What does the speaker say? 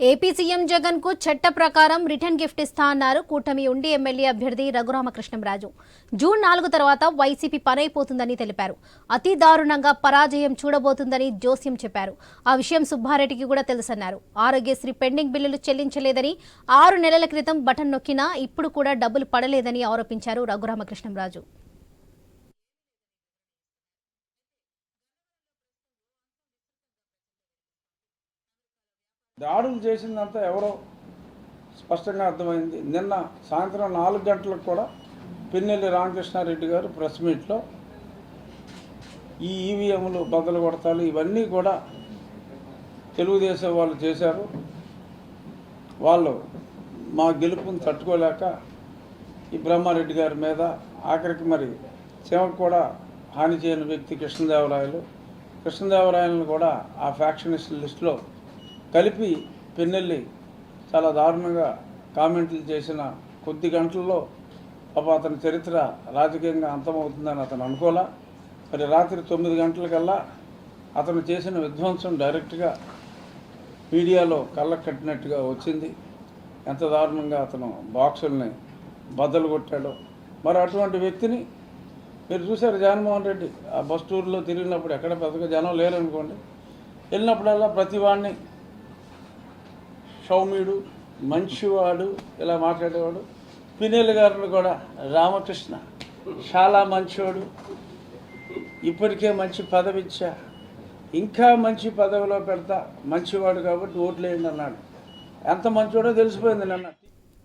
AP CM జగన్కు చట్ట ప్రకారం రిటర్న్ గిఫ్ట్ ఇస్తా అన్నారు. కూటమి ఉండి ఎమ్మెల్యే అభ్యర్థి రఘురామకృష్ణంరాజు. జూన్ నాలుగు తర్వాత వైసీపీ పనైపోతుందని తెలిపారు. అతి దారుణంగా పరాజయం చూడబోతుందని జోస్యం చెప్పారు. ఆ విషయం సుబ్బారెడ్డికి కూడా తెలుసన్నారు. ఆరోగ్యశ్రీ పెండింగ్ బిల్లులు చెల్లించలేదని ఆరు నెలల క్రితం బటన్ నొక్కినా ఇప్పుడు కూడా డబ్బులు పడలేదని ఆరోపించారు రఘురామకృష్ణంరాజు. దాడులు చేసిందంతా ఎవరో స్పష్టంగా అర్థమైంది. నిన్న సాయంత్రం నాలుగు గంటలకు కూడా పిన్నెల్లి రామకృష్ణారెడ్డి గారు ప్రెస్ మీట్లో ఈ ఈవీఎంలు బద్దలు కొడతాలు ఇవన్నీ కూడా తెలుగుదేశం వాళ్ళు చేశారు. వాళ్ళు మా గెలుపుని తట్టుకోలేక ఈ బ్రహ్మారెడ్డి గారి మీద ఆఖరికి మరి చీమకు కూడా హాని చేయని వ్యక్తి కృష్ణదేవరాయలు. కృష్ణదేవరాయలను కూడా ఆ ఫ్యాక్షనిస్ట్ లిస్టులో కలిపి పెన్నెల్లి చాలా దారుణంగా కామెంట్లు చేసిన కొద్ది గంటల్లో పాప అతని చరిత్ర రాజకీయంగా అంతమవుతుందని అతను అనుకోలా మరి రాత్రి తొమ్మిది గంటలకల్లా అతను చేసిన విధ్వంసం డైరెక్ట్గా మీడియాలో కళ్ళకు కట్టినట్టుగా వచ్చింది. ఎంత దారుణంగా అతను బాక్సుల్ని బద్దలు కొట్టాడో. మరి అటువంటి వ్యక్తిని మీరు చూశారు జగన్మోహన్ రెడ్డి. ఆ బస్ టూర్లో తిరిగినప్పుడు ఎక్కడ పెద్దగా జనం లేరనుకోండి. వెళ్ళినప్పుడల్లా ప్రతి వాడిని సౌమ్యుడు మంచివాడు ఇలా మాట్లాడేవాడు. పినేలు గారిని కూడా రామకృష్ణ చాలా మంచివాడు ఇప్పటికే మంచి పదవి ఇచ్చా. ఇంకా మంచి పదవిలో పెడతా. మంచివాడు కాబట్టి ఓట్లేయండి అన్నాడు ఎంత మంచివాడో తెలిసిపోయింది నిన్న.